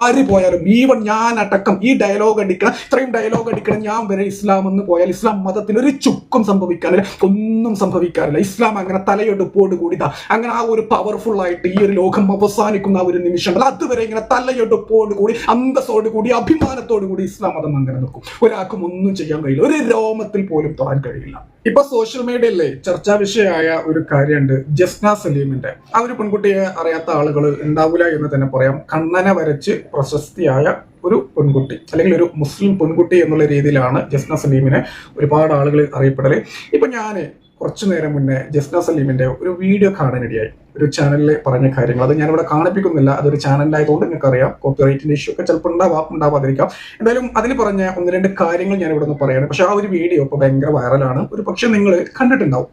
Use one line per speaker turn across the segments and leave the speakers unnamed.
ആര് പോയാലും ഈവൻ ഞാൻ അടക്കം ഈ ഡയലോഗ് അടിക്കണം ഇത്രയും ഡയലോഗ് അടിക്കണം ഞാൻ വരെ ഇസ്ലാം എന്ന് പോയാൽ ഇസ്ലാം മതത്തിന് ഒരു ചുക്കും സംഭവിക്കാനില്ല ഒന്നും സംഭവിക്കാറില്ല ഇസ്ലാം അങ്ങനെ തലയെടുപ്പോട് കൂടിതാ അങ്ങനെ ആ ഒരു പവർഫുൾ ആയിട്ട് ഈ ഒരു ലോകം അവസാനിക്കുന്ന ആ ഒരു നിമിഷം അതുവരെ ഇങ്ങനെ തലയെടുപ്പോട് കൂടി അന്തസ്സോട് കൂടി അഭിമാനത്തോടു കൂടി ഇസ്ലാം മതം അങ്ങനെ നിൽക്കും. ഒരാൾക്കും ഒന്നും ചെയ്യാൻ കഴിയില്ല. ഒരു രോമത്തിൽ പോലും തൊടാൻ കഴിയില്ല. ഇപ്പൊ സോഷ്യൽ മീഡിയയിലെ ചർച്ചാ വിഷയമായ ഒരു കാര്യമുണ്ട് ജസ്ന സലീമിന്റെ. ആ ഒരു പെൺകുട്ടിയെ അറിയാത്ത ആളുകൾ ഉണ്ടാവില്ല എന്ന് തന്നെ പറയാം. കണ്ണനെ വരച്ച് പ്രശസ്തിയായ ഒരു പെൺകുട്ടി അല്ലെങ്കിൽ ഒരു മുസ്ലിം പെൺകുട്ടി എന്നുള്ള രീതിയിലാണ് ജസ്ന സലീമിനെ ഒരുപാട് ആളുകൾ അറിയപ്പെടൽ. ഇപ്പൊ ഞാൻ കുറച്ചു നേരം മുന്നേ ജസ്ന സലീമിന്റെ ഒരു വീഡിയോ കാണാനിടയായി ഒരു ചാനലിൽ പറഞ്ഞ കാര്യങ്ങൾ. അത് ഞാനിവിടെ കാണിപ്പിക്കുന്നില്ല. അതൊരു ചാനലിലായതുകൊണ്ട് നിങ്ങൾക്ക് അറിയാം കോപ്പിറൈറ്റിന്റെ ഇഷ്യൂ ഒക്കെ ചിലപ്പോൾ ഉണ്ടാവാം ഉണ്ടാവാതിരിക്കാം. എന്തായാലും അതിൽ പറഞ്ഞ ഒന്ന് രണ്ട് കാര്യങ്ങൾ ഞാൻ ഇവിടെ നിന്ന് പറയാണ്. പക്ഷെ ആ ഒരു വീഡിയോ ഇപ്പൊ ഭയങ്കര വൈറലാണ് ഒരു പക്ഷെ നിങ്ങൾ കണ്ടിട്ടുണ്ടാവും.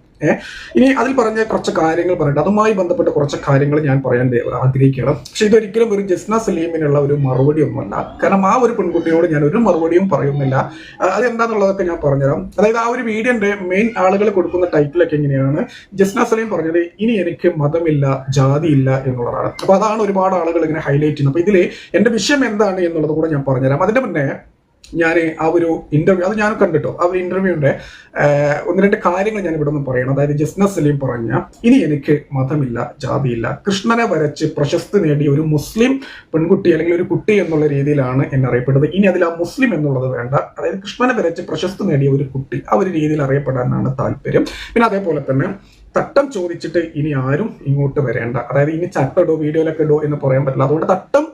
ഇനി അതിൽ പറഞ്ഞ കുറച്ച് കാര്യങ്ങൾ പറയട്ടെ. അതുമായി ബന്ധപ്പെട്ട കുറച്ച് കാര്യങ്ങൾ ഞാൻ പറയാൻ ആഗ്രഹിക്കുകയാണ്. പക്ഷെ ഇതൊരിക്കലും ഒരു ജസ്ന സലീമിനുള്ള ഒരു മറുപടി ഒന്നുമല്ല. കാരണം ആ ഒരു പെൺകുട്ടിയോട് ഞാൻ ഒരു മറുപടിയും പറയുന്നില്ല. അതെന്താന്നുള്ളതൊക്കെ ഞാൻ പറഞ്ഞുതരാം. അതായത് ആ ഒരു വീഡിയോന്റെ മെയിൻ ആളുകൾ കൊടുക്കുന്ന ടൈറ്റിലൊക്കെ എങ്ങനെയാണ്? ജസ്ന സലീം പറഞ്ഞത് ഇനി എനിക്ക് മതമില്ല ജാതിയില്ല എന്നുള്ളതാണ്. അപ്പൊ അതാണ് ഒരുപാട് ആളുകൾ ഇങ്ങനെ ഹൈലൈറ്റ് ചെയ്യുന്നത്. അപ്പൊ ഇതിൽ എന്റെ വിഷയം എന്താണ് എന്നുള്ളത് കൂടെ ഞാൻ പറഞ്ഞുതരാം. അതിന്റെ മുന്നേ ഞാൻ ആ ഒരു ഇന്റർവ്യൂ അത് ഞാൻ കണ്ടിട്ടോ ആ ഒരു ഇന്റർവ്യൂവിന്റെ ഒന്ന് രണ്ട് കാര്യങ്ങൾ ഞാൻ ഇവിടെ നിന്ന് പറയണം. അതായത് ജസ്ന സലീം പറഞ്ഞ ഇനി എനിക്ക് മതമില്ല ജാതിയില്ല കൃഷ്ണനെ വരച്ച് പ്രശസ്തി നേടിയ ഒരു മുസ്ലിം പെൺകുട്ടി അല്ലെങ്കിൽ ഒരു കുട്ടി എന്നുള്ള രീതിയിലാണ് എന്നെ അറിയപ്പെടുന്നത്. ഇനി അതിൽ ആ മുസ്ലിം എന്നുള്ളത് വേണ്ട. അതായത് കൃഷ്ണനെ വരച്ച് പ്രശസ്തി നേടിയ ഒരു കുട്ടി ആ ഒരു രീതിയിൽ അറിയപ്പെടാനാണ് താല്പര്യം. പിന്നെ അതേപോലെ തന്നെ തട്ടം ചോദിച്ചിട്ട് ഇനി ആരും ഇങ്ങോട്ട് വരേണ്ട. അതായത് ഇനി ചട്ടടോ വീഡിയോയിലൊക്കെ ഇടോ എന്ന് പറയാൻ പറ്റില്ല. അതുകൊണ്ട് തട്ടം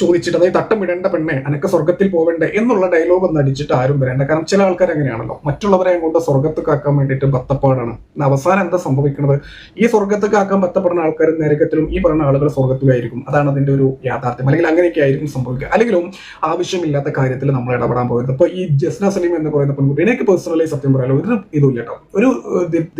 ചോദിച്ചിട്ട് അതായത് തട്ടം വിടേണ്ട പെണ്ണെ അനക്ക് സ്വർഗത്തിൽ പോവേണ്ടേ എന്നുള്ള ഡയലോഗ് ഒന്നും അടിച്ചിട്ട് ആരും വരേണ്ട. കാരണം ചില ആൾക്കാർ അങ്ങനെയാണല്ലോ. മറ്റുള്ളവരെ കൊണ്ട് സ്വർഗത്ത് കാക്കാൻ വേണ്ടിയിട്ട് ബത്തപ്പാടാണ് അവസാനം എന്താ സംഭവിക്കുന്നത് ഈ സ്വർഗത്ത് കാക്കാൻ ബത്തപ്പെടുന്ന ആൾക്കാർ നരകത്തിലും ഈ പറയുന്ന ആളുകൾ സ്വർഗത്തിലായിരിക്കും അതാണ് അതിന്റെ ഒരു യാഥാർത്ഥ്യം. അല്ലെങ്കിൽ അങ്ങനെയൊക്കെ ആയിരിക്കും സംഭവിക്കുക. അല്ലെങ്കിലും ആവശ്യമില്ലാത്ത കാര്യത്തിൽ നമ്മൾ ഇടപെടാൻ പോകരുത്. അപ്പൊ ഈ ജസ്ന സലീം എന്ന് പറയുന്ന പെൺകുട്ടി എനിക്ക് പേഴ്സണലി സത്യം പറയാലോ ഒരു ഇതുമില്ല കേട്ടോ. ഒരു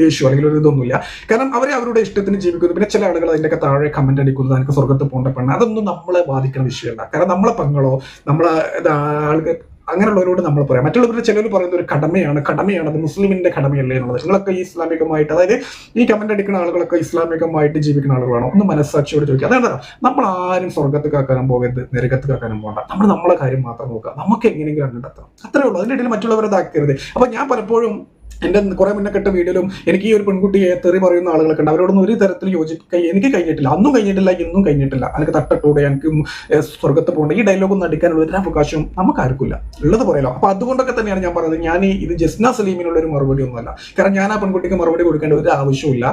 ദേഷ്യം അല്ലെങ്കിൽ ഒരു ഇതൊന്നുമില്ല. കാരണം അവരെ അവരുടെ ഇഷ്ടത്തിന് ജീവിക്കുന്നു. പിന്നെ ചില ആളുകൾ അതിന്റെയൊക്കെ താഴെ കമന്റ് അടിക്കുന്നത് എനിക്ക് സ്വർഗത്ത് പോകേണ്ട പെണ്ണ്. അതൊന്നും നമ്മളെ ബാധിക്കുന്ന വിഷയമല്ല. കാരണം നമ്മളെ പങ്ങളോ നമ്മളെ ആൾക്ക് അങ്ങനെയുള്ളവരോട് നമ്മൾ പറയാം. മറ്റുള്ളവരുടെ ചിലർ പറയുന്ന ഒരു കടമയാണ്. കടമയാണ്. അത് മുസ്ലിമിന്റെ കടമയല്ലേ എന്നുള്ളത്. നിങ്ങളൊക്കെ ഇസ്ലാമികമായിട്ട് അതായത് ഈ കമന്റ് അടിക്കുന്ന ആളുകളൊക്കെ ഇസ്ലാമികമായിട്ട് ജീവിക്കുന്ന ആളുകളാണോ? ഒന്ന് മനസ്സാക്ഷിയോട് ചോദിക്കുക. അതാണ് നമ്മൾ ആരും സ്വർഗത്ത് കാക്കാനും പോകരുത്. നരകത്ത് കാക്കാനും പോകണ്ട. നമ്മൾ നമ്മളെ കാര്യം മാത്രം നോക്കുക. നമുക്ക് എങ്ങനെയെങ്കിലും കണ്ടെത്തണം അത്രേ ഉള്ളൂ. അതിന്റെ ഇടയിൽ മറ്റുള്ളവരെ ഇതാക്കരുത്. അപ്പൊ ഞാൻ പലപ്പോഴും എന്റെ കുറേ മുന്നേ കെട്ട വീഡിയോയിലും എനിക്ക് ഈ ഒരു പെൺകുട്ടിയെ തെറി പറയുന്ന ആളുകളൊക്കെ ഉണ്ട്. അവരോടൊന്നും ഒരു തരത്തിൽ യോജിക്കാൻ എനിക്ക് കഴിഞ്ഞിട്ടില്ല. അന്നും കഴിഞ്ഞിട്ടില്ല ഇന്നും കഴിഞ്ഞിട്ടില്ല. എനിക്ക് തട്ടട്ടൂടെ എനിക്ക് സ്വർഗത്ത് പോകണ്ട. ഈ ഡയലോഗ് ഒന്നും അടിക്കാനുള്ള ഒരു അവകാശം നമുക്ക് ആർക്കില്ല ഉള്ളത് പറയാലോ അപ്പൊ അതുകൊണ്ടൊക്കെ തന്നെയാണ് ഞാൻ പറയുന്നത്. ഞാൻ ഇത് ജസ്ന സലീമിനുള്ള ഒരു മറുപടി ഒന്നുമല്ല. കാരണം ഞാൻ ആ പെൺകുട്ടിക്ക് മറുപടി കൊടുക്കേണ്ട ഒരു ആവശ്യമില്ല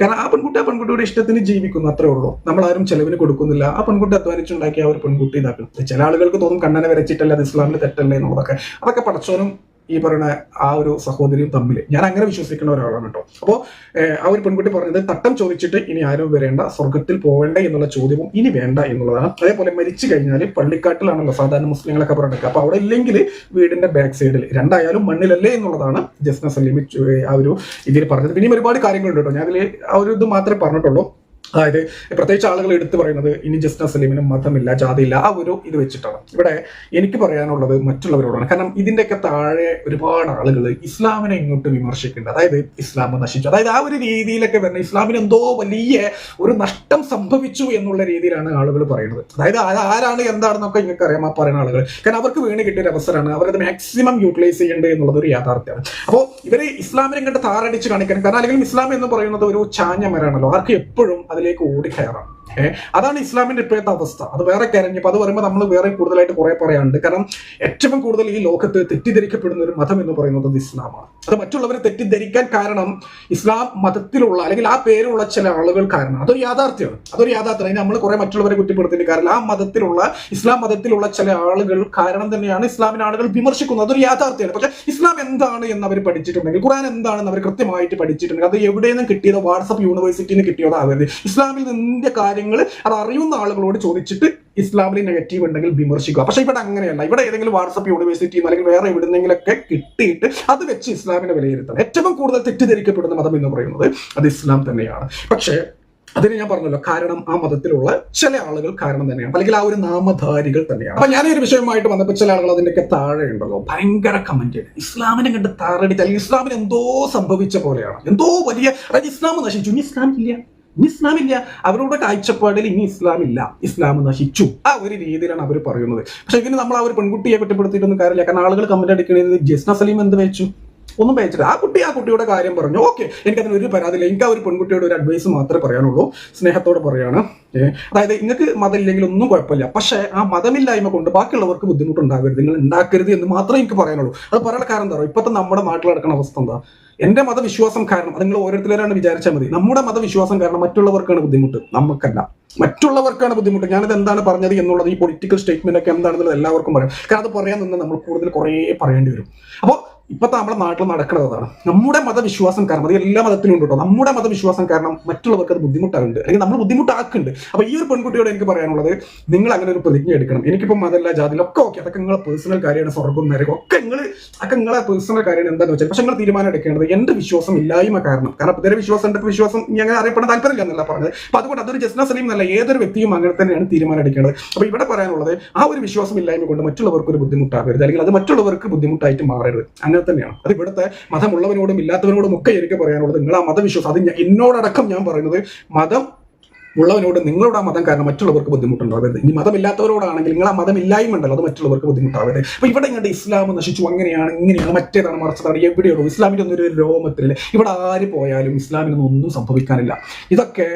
കാരണം ആ പെൺകുട്ടി ആ പെൺകുട്ടിയുടെ ഇഷ്ടത്തിന് ജീവിക്കുന്നു. അത്രേ ഉള്ളൂ. നമ്മൾ ആരും ചെലവിന് കൊടുക്കുന്നില്ല. ആ പെൺകുട്ടി അധ്വാനിച്ചുണ്ടാക്കിയ ആ ഒരു പെൺകുട്ടി ഇതാക്കും ചില ആളുകൾക്ക് തോന്നും കണ്ണനെ വരച്ചിട്ടല്ല അത് തെറ്റല്ലേ എന്നുള്ളതൊക്കെ. അതൊക്കെ പടച്ചോനും ഈ പറയുന്ന ആ ഒരു സഹോദരിയും തമ്മിൽ ഞാൻ അങ്ങനെ വിശ്വസിക്കുന്ന ഒരാളാണ് കേട്ടോ. അപ്പോൾ ആ ഒരു പെൺകുട്ടി പറഞ്ഞത് തട്ടം ചോദിച്ചിട്ട് ഇനി ആരും വരേണ്ട സ്വർഗത്തിൽ പോകേണ്ട എന്നുള്ള ചോദ്യവും ഇനി വേണ്ട എന്നുള്ളതാണ്. അതേപോലെ മരിച്ചു കഴിഞ്ഞാൽ പള്ളിക്കാട്ടിലാണല്ലോ സാധാരണ മുസ്ലിങ്ങളൊക്കെ പറയുന്നത് അപ്പോൾ അവിടെ ഇല്ലെങ്കിൽ വീടിന്റെ ബാക്ക് സൈഡിൽ രണ്ടായാലും മണ്ണിലല്ലേ എന്നുള്ളതാണ് ജസ്ന സലീമി ആ ഒരു ഇതിൽ പറഞ്ഞത്. പിന്നെയും ഒരുപാട് കാര്യങ്ങളുണ്ട് കേട്ടോ. ഞാൻ ആ ഒരു ഇത് മാത്രമേ പറഞ്ഞിട്ടുള്ളൂ. അതായത് പ്രത്യേകിച്ച് ആളുകൾ എടുത്തു പറയുന്നത് ഇനി ജസ്ന സലീമിന് മതമില്ല ജാതിയില്ല ആ ഒരു ഇത് വെച്ചിട്ടാണ്. ഇവിടെ എനിക്ക് പറയാനുള്ളത് മറ്റുള്ളവരോടാണ്. കാരണം ഇതിന്റെയൊക്കെ താഴെ ഒരുപാട് ആളുകൾ ഇസ്ലാമിനെ ഇങ്ങോട്ട് വിമർശിക്കുന്നുണ്ട്. അതായത് ഇസ്ലാം നശിച്ചു. അതായത് ആ ഒരു രീതിയിലൊക്കെ വരുന്ന ഇസ്ലാമിന് എന്തോ വലിയ ഒരു നഷ്ടം സംഭവിച്ചു എന്നുള്ള രീതിയിലാണ് ആളുകൾ പറയുന്നത്. അതായത് ആരാണ് എന്താണെന്നൊക്കെ നിങ്ങൾക്ക് അറിയാം ആ പറയുന്ന ആളുകൾ. കാരണം അവർക്ക് വീണ് കിട്ടിയൊരു അവസരമാണ്. അവരത് മാക്സിമം യൂട്ടിലൈസ് ചെയ്യേണ്ടത് എന്നുള്ളത് ഒരു യാഥാർത്ഥ്യമാണ്. അപ്പോൾ ഇവർ ഇസ്ലാമിനെ കണ്ട് താറടിച്ച് കാണിക്കാൻ കാരണം അല്ലെങ്കിൽ ഇസ്ലാം എന്ന് പറയുന്നത് ഒരു ചാഞ്ഞ മരാണല്ലോ എപ്പോഴും അതിലേക്ക് കയറാം. അതാണ് ഇസ്ലാമിന്റെ ഇപ്പോഴത്തെ അവസ്ഥ. അത് വേറെ കരഞ്ഞപ്പോൾ അത് പറയുമ്പോൾ നമ്മൾ വേറെ കൂടുതലായിട്ട് കുറെ പറയാനുണ്ട്. കാരണം ഏറ്റവും കൂടുതൽ ഈ ലോകത്ത് തെറ്റിദ്ധരിക്കപ്പെടുന്ന ഒരു മതം എന്ന് പറയുന്നത് ഇസ്ലാമാണ്. അത് മറ്റുള്ളവരെ തെറ്റിദ്ധരിക്കാൻ കാരണം ഇസ്ലാം മതത്തിലുള്ള അല്ലെങ്കിൽ ആ പേരുള്ള ചില ആളുകൾ കാരണം. അതൊരു യാഥാർത്ഥ്യമാണ്. അതൊരു യാഥാർത്ഥ്യം നമ്മൾ കുറെ മറ്റുള്ളവരെ കുറ്റപ്പെടുത്തിയിട്ട് കാരണം ആ മതത്തിലുള്ള ഇസ്ലാം മതത്തിലുള്ള ചില ആളുകൾ കാരണം തന്നെയാണ് ഇസ്ലാമിനെ ആളുകൾ വിമർശിക്കുന്നത്. അതൊരു യാഥാർത്ഥ്യമാണ്. പക്ഷെ ഇസ്ലാം എന്താണ് എന്ന് അവർ പഠിച്ചിട്ടുണ്ടെങ്കിൽ ഖുറാൻ എന്താണെന്ന് അവർ കൃത്യമായിട്ട് പഠിച്ചിട്ടുണ്ടെങ്കിൽ അത് എവിടെ നിന്നും കിട്ടിയതോ വാട്സപ്പ് യൂണിവേഴ്സിറ്റിയിൽ നിന്ന് കിട്ടിയതോ ആവരുത്. ഇസ്ലാമിൽ നിന്റെ കാര്യങ്ങൾ അത് അറിയുന്ന ആളുകളോട് ചോദിച്ചിട്ട് ഇസ്ലാമിൽ നെഗറ്റീവ് ഉണ്ടെങ്കിൽ വിമർശിക്കുക. പക്ഷേ ഇവിടെ അങ്ങനെയല്ല. ഇവിടെ ഏതെങ്കിലും വാട്സപ്പ് യൂണിവേഴ്സിറ്റി അല്ലെങ്കിൽ വേറെ എവിടെന്നെങ്കിലൊക്കെ കിട്ടിയിട്ട് അത് വെച്ച് ഇസ്ലാമിനെ വിലയിരുത്തണം. ഏറ്റവും കൂടുതൽ തെറ്റിദ്ധരിക്കപ്പെടുന്ന മതം എന്ന് പറയുന്നത് അത് ഇസ്ലാം തന്നെയാണ്. പക്ഷേ അതിന് ഞാൻ പറഞ്ഞല്ലോ കാരണം ആ മതത്തിലുള്ള ചില ആളുകൾ കാരണം തന്നെയാണ്. അല്ലെങ്കിൽ ആ ഒരു നാമധാരികൾ തന്നെയാണ്. അപ്പൊ ഞാൻ ഒരു വിഷയമായിട്ട് വന്നപ്പോൾ ചില ആളുകൾ അതിന്റെയൊക്കെ താഴെ ഉണ്ടല്ലോ. ഭയങ്കര കമന്റ് ഇസ്ലാമിനെ കണ്ട് താറടി അല്ലെങ്കിൽ ഇസ്ലാമിന് എന്തോ സംഭവിച്ച പോലെയാണ്. എന്തോ വലിയ അതായത് ഇസ്ലാം നശിച്ചു. ഇനി ഇസ്ലാം ഇല്ല. ഇനി ഇസ്ലാമില്ല. അവരുടെ കാഴ്ചപ്പാടിൽ ഇനി ഇസ്ലാമില്ല. ഇസ്ലാം നശിച്ചു. ആ ഒരു രീതിയിലാണ് അവർ പറയുന്നത്. പക്ഷെ ഇതിന് നമ്മൾ ആ ഒരു പെൺകുട്ടിയെ കുറ്റപ്പെടുത്തിയിട്ടൊന്നും കാര്യമില്ല. കാരണം ആളുകൾ കമന്റ് അടിക്കുന്നത് ജസ്ന സലീം എന്ത് വെച്ചു? ഒന്നും പേച്ചില്ല ആ കുട്ടി ആ കുട്ടിയുടെ കാര്യം പറഞ്ഞു. ഓക്കെ. എനിക്കതിന് ഒരു പരാതിയില്ല. എനിക്ക് ആ ഒരു പെൺകുട്ടിയുടെ ഒരു അഡ്വൈസ് മാത്രമേ പറയാനുള്ളൂ. സ്നേഹത്തോടെ പറയാണ്. അതായത് നിങ്ങൾക്ക് മതമില്ലെങ്കിൽ ഒന്നും കുഴപ്പമില്ല. പക്ഷേ ആ മതമില്ലായ്മ കൊണ്ട് ബാക്കിയുള്ളവർക്ക് ബുദ്ധിമുട്ടുണ്ടാകരുത്. നിങ്ങൾ ഉണ്ടാക്കരുത് എന്ന് മാത്രമേ എനിക്ക് പറയാനുള്ളൂ. അത് പറയാനുള്ള കാരണം എന്താ? ഇപ്പോഴത്തെ നമ്മുടെ നാട്ടിൽ നടക്കുന്ന അവസ്ഥ എന്താ? എന്റെ മതവിശ്വാസം കാരണം അത് നിങ്ങൾ ഓരോരുത്തരാണ് വിചാരിച്ചാൽ മതി. നമ്മുടെ മതവിശ്വാസം കാരണം മറ്റുള്ളവർക്കാണ് ബുദ്ധിമുട്ട്. നമുക്കല്ല. മറ്റുള്ളവർക്കാണ് ബുദ്ധിമുട്ട്. ഞാനിത് എന്താണ് പറഞ്ഞത് എന്നുള്ളത് ഈ പൊളിറ്റിക്കൽ സ്റ്റേറ്റ്മെന്റ് ഒക്കെ എന്താണെന്നുള്ളത് എല്ലാവർക്കും പറയാം. കാരണം അത് പറയാൻ നിന്ന് നമ്മൾ കൂടുതൽ കുറേ പറയേണ്ടി വരും. അപ്പോൾ ഇപ്പോഴത്തെ നമ്മുടെ നാട്ടിൽ നടക്കുന്നത് അതാണ്. നമ്മുടെ മതവിശ്വാസം കാരണം അത് എല്ലാ മതത്തിലും ഉണ്ട് കേട്ടോ. നമ്മുടെ മതവിശ്വാസം കാരണം മറ്റുള്ളവർക്ക് അത് ബുദ്ധിമുട്ടാകുന്നുണ്ട് അല്ലെങ്കിൽ നമ്മൾ ബുദ്ധിമുട്ടാക്കുന്നുണ്ട്. അപ്പൊ ഈ ഒരു പെൺകുട്ടിയോട് എനിക്ക് പറയാനുള്ളത് നിങ്ങൾ അങ്ങനെ ഒരു പ്രതിജ്ഞ എടുക്കണം. എനിക്കിപ്പോൾ മതല്ല ജാതിയില്ല ഒക്കെ ഓക്കെ. അതൊക്കെ നിങ്ങളെ പേഴ്സണൽ കാര്യമാണ് സ്വർഗം നരകം ഒക്കെ നിങ്ങൾ അതൊക്കെ നിങ്ങളെ പേഴ്സണൽ കാര്യമാണ് എന്താണെന്ന് വെച്ചാൽ പക്ഷെ നിങ്ങൾ തീരുമാനം എടുക്കേണ്ടത് എന്റെ വിശ്വാസം ഇല്ലായ്മ കാരണം. കാരണം ഇതര വിശ്വാസം എന്റെ വിശ്വാസം ഞാൻ അങ്ങനെ അറിയപ്പെടാൻ താല്പര്യമില്ല എന്നല്ല പറഞ്ഞത്. അപ്പൊ അതുകൊണ്ട് അതൊരു ജസ്ന സലീം എന്നല്ല ഏതൊരു വ്യക്തിയും അങ്ങനെ തന്നെയാണ് തീരുമാനം എടുക്കേണ്ടത്. അപ്പൊ ഇവിടെ പറയാനുള്ളത് ആ ഒരു വിശ്വാസം ഇല്ലായ്മ കൊണ്ട് മറ്റുള്ളവർക്ക് ഒരു ബുദ്ധിമുട്ടാകരുത് അല്ലെങ്കിൽ അത് മറ്റുള്ളവർക്ക് ബുദ്ധിമുട്ടായിട്ട് മാറരുത്. അങ്ങനെ തന്നെയാണ്. അത് ഇവിടുത്തെ മതമുള്ളവനോടും ഇല്ലാത്തവനോടും ഒക്കെ എനിക്ക് പറയാനുള്ളത് നിങ്ങൾ ആ മതവിശ്വാസം. അത് എന്നോടക്കം ഞാൻ പറയുന്നത് മതം ഉള്ളവനോട് നിങ്ങളുടെ ആ മതം കാരണം മറ്റുള്ളവർക്ക് ബുദ്ധിമുട്ടുണ്ടാവരുത്. ഇനി മതമില്ലാത്തവരോടാണെങ്കിൽ നിങ്ങൾ ആ മതം ഇല്ലായ്മ ഉണ്ടല്ലോ അത് മറ്റുള്ളവർക്ക് ബുദ്ധിമുട്ടാവരുത്. അപ്പൊ ഇവിടെ ഇങ്ങോട്ട് ഇസ്ലാം നശിച്ചു. അങ്ങനെയാണ് ഇങ്ങനെയാണ് മറ്റേതാണ് മറിച്ചതാണ് എവിടെയുള്ളൂ ഇസ്ലാമിന്റെ ഒന്നും ഒരു രോമത്തിലില്ല ഇവിടെ ആര് പോയാലും ഇസ്ലാമിനൊന്നും ഒന്നും സംഭവിക്കാനില്ല. ഇതൊക്കെ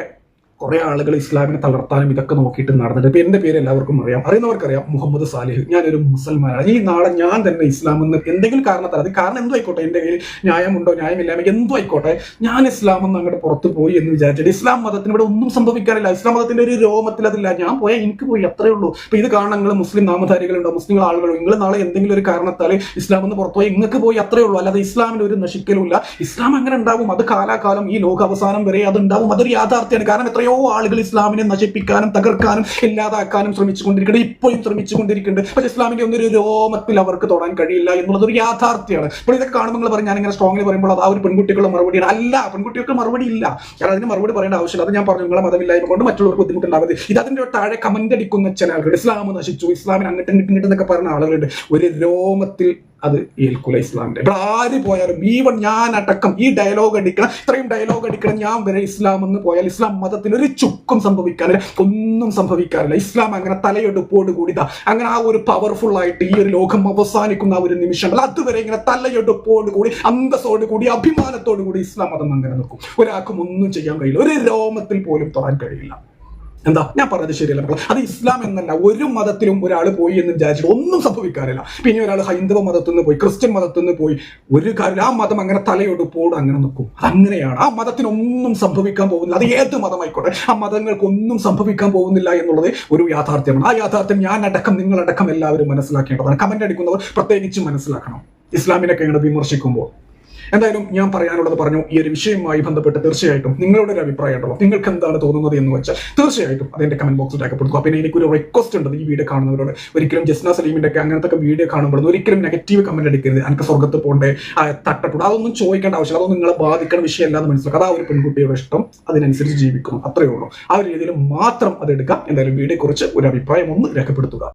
കുറെ ആളുകൾ ഇസ്ലാമിനെ തളർത്താനും ഇതൊക്കെ നോക്കിയിട്ട് നടന്നിട്ട് ഇപ്പൊ എന്റെ പേര് എല്ലാവർക്കും അറിയാം. അറിയുന്നവർക്കറിയാം മുഹമ്മദ് സാലിഹ്. ഞാനൊരു മുസൽമാനാണ്. ഈ നാളെ ഞാൻ തന്നെ ഇസ്ലാം എന്ന് എന്തെങ്കിലും കാരണത്താൽ അത് കാരണം എന്തോ ആയിക്കോട്ടെ എന്റെ കയ്യിൽ ന്യായമുണ്ടോ ന്യായമില്ലായ്മ എന്തോ ആയിക്കോട്ടെ ഞാൻ ഇസ്ലാം എന്ന് അങ്ങോട്ട് പുറത്ത് പോയി എന്ന് വിചാരിച്ചിട്ട് ഇസ്ലാം മതത്തിന് ഇവിടെ ഒന്നും സംഭവിക്കാറില്ല. ഇസ്ലാം മതത്തിന്റെ ഒരു രോമത്തിൽ അതില്ല. ഞാൻ പോയാൽ എനിക്ക് പോയി അത്രേ ഉള്ളൂ. ഇപ്പൊ ഇത് കാണാൻ നിങ്ങൾ മുസ്ലിം നാമധാരികളുണ്ടോ മുസ്ലിം ആളുകളോ നിങ്ങൾ നാളെ എന്തെങ്കിലും ഒരു കാരണത്താൽ ഇസ്ലാം എന്ന് പുറത്ത് പോയി നിങ്ങൾക്ക് പോയി അത്രേ ഉള്ളൂ. അല്ലാതെ ഇസ്ലാമിന് ഒരു നശിക്കലുമില്ല ഇസ്ലാം അങ്ങനെ ഉണ്ടാവും. അത് കാലാകാലം ഈ ലോകാവസാനം വരെ അത് ഉണ്ടാവും. അതൊരു യാഥാർത്ഥ്യമാണ്. കാരണം എത്രയോ ആളുകൾ ഇസ്ലാമിനെ നശിപ്പിക്കാനും തകർക്കാനും ഇല്ലാതാക്കാനും ശ്രമിച്ചുകൊണ്ടിരിക്കുന്നത് ഇപ്പോഴും ശ്രമിച്ചുകൊണ്ടിരിക്കുന്നുണ്ട്. പക്ഷെ ഇസ്ലാമിന്റെ ഒന്നും ഒരു രോമത്തിൽ അവർക്ക് തൊടാൻ കഴിയില്ല എന്നുള്ളത് ഒരു യാഥാർത്ഥ്യമാണ്. ഇപ്പോൾ ഇതൊക്കെ കാണുമ്പോൾ നിങ്ങൾ പറയും ഞാനിങ്ങനെ സ്ട്രോങ്ലി പറയുമ്പോൾ അത് ആ ഒരു പെൺകുട്ടികളുടെ മറുപടിയാണ്. അല്ല പെൺകുട്ടികൾക്ക് മറുപടി ഇല്ല. കാരണം അതിന് മറുപടി പറയേണ്ട ആവശ്യമില്ല. അത് ഞാൻ പറഞ്ഞു നിങ്ങളെ മതമില്ലായ്മ കൊണ്ട് മറ്റുള്ളവർക്ക് ബുദ്ധിമുട്ടുണ്ടാവരുത്. ഇത് അതിന്റെ താഴെ കമന്റ് അടിക്കുന്ന ചില ആളുകൾ ഇസ്ലാം നശിച്ചു. ഇസ്ലാമിന് അങ്ങോട്ടും പറയുന്ന ആളുകളുണ്ട്. ഒരു രോമത്തിൽ അത് ഏൽക്കൂല ഇസ്ലാമിന്റെ. ഇവിടെ ആര് പോയാലും ഈവൻ ഞാൻ അടക്കം ഈ ഡയലോഗ് അടിക്കണം ഇത്രയും ഡയലോഗ് അടിക്കണം ഞാൻ വരെ ഇസ്ലാം എന്ന് പോയാൽ ഇസ്ലാം മതത്തിന് ഒരു ചുക്കും സംഭവിക്കാനില്ല ഒന്നും സംഭവിക്കാറില്ല ഇസ്ലാം അങ്ങനെ തലയെടുപ്പോട് കൂടിതാ അങ്ങനെ ആ ഒരു പവർഫുൾ ആയിട്ട് ഈ ഒരു ലോകം അവസാനിക്കുന്ന ആ ഒരു നിമിഷം അതുവരെ ഇങ്ങനെ തലയെടുപ്പോട് കൂടി അന്തസ്സോട് കൂടി അഭിമാനത്തോട് കൂടി ഇസ്ലാം മതം അങ്ങനെ നിൽക്കും. ഒരാൾക്കും ഒന്നും ചെയ്യാൻ കഴിയില്ല. ഒരു രോമത്തിൽ പോലും തൊടാൻ കഴിയില്ല. എന്താ? ഞാൻ പറഞ്ഞത് ശരിയല്ല മക്കളെ. അത് ഇസ്ലാം എന്നല്ല. ഒരു മതത്തിലും ഒരാൾ പോയി എന്ന് വിചാരിച്ചിട്ട് ഒന്നും സംഭവിക്കാറില്ല. പിന്നെ ഒരാൾ ഹൈന്ദവ മതത്തിൽ നിന്ന് പോയി ക്രിസ്ത്യൻ മതത്തിൽ നിന്ന് പോയി. ഒരു കാര്യം ആ മതം അങ്ങനെ തലയൊടുപ്പോട് അങ്ങനെ നിൽക്കും. അങ്ങനെയാണ് ആ മതത്തിനൊന്നും സംഭവിക്കാൻ പോകുന്നില്ല. അത് ഏത് മതമായിക്കോട്ടെ. ആ മതങ്ങൾക്കൊന്നും സംഭവിക്കാൻ പോകുന്നില്ല എന്നുള്ളത് ഒരു യാഥാർത്ഥ്യമാണ്. ആ യാഥാർത്ഥ്യം ഞാൻ അടക്കം നിങ്ങളടക്കം എല്ലാവരും മനസ്സിലാക്കേണ്ടതാണ്. കമന്റ് അടിക്കുന്നവർ പ്രത്യേകിച്ച് മനസ്സിലാക്കണം. ഇസ്ലാമിനൊക്കെ ഇങ്ങനെ വിമർശിക്കുമ്പോൾ. എന്തായാലും ഞാൻ പറയാനുള്ളത് പറഞ്ഞു. ഈ ഒരു വിഷയവുമായി ബന്ധപ്പെട്ട് തീർച്ചയായിട്ടും നിങ്ങളുടെ ഒരു അഭിപ്രായം ഉണ്ടല്ലോ. നിങ്ങൾക്ക് എന്താണ് തോന്നുന്നത് എന്ന് വെച്ചാൽ തീർച്ചയായിട്ടും അതിന്റെ കമന്റ് ബോക്സിൽ രേഖപ്പെടുത്തുക. പിന്നെ എനിക്കൊരു റിക്വസ്റ്റ് ഉണ്ട്. ഈ വീഡിയോ കാണുന്നവരോട് ഒരിക്കലും ജസ്ന സലീമിന്റെ ഒക്കെ അങ്ങനത്തെ വീഡിയോ കാണുമ്പോൾ ഒരിക്കലും നെഗറ്റീവ് കമന്റ് അടിക്കരുത് എനിക്ക് സ്വർഗത്ത് പോകണ്ടേ തട്ടപ്പെടും. അതൊന്നും ചോദിക്കേണ്ട ആവശ്യമില്ല. അതൊന്നും നിങ്ങളെ ബാധിക്കുന്ന വിഷയമല്ല എന്ന് മനസ്സിലാക്കുക. അതാ ഒരു പെൺകുട്ടിയുടെ ഇഷ്ടം. അതിനനുസരിച്ച് ജീവിക്കുന്നു. അത്രയേ ഉള്ളൂ. ആ ഒരു രീതിയിൽ മാത്രം അത് എടുക്കാം. എന്തായാലും വീഡിയോ കുറിച്ച് ഒരു അഭിപ്രായം ഒന്ന് രേഖപ്പെടുത്തുക.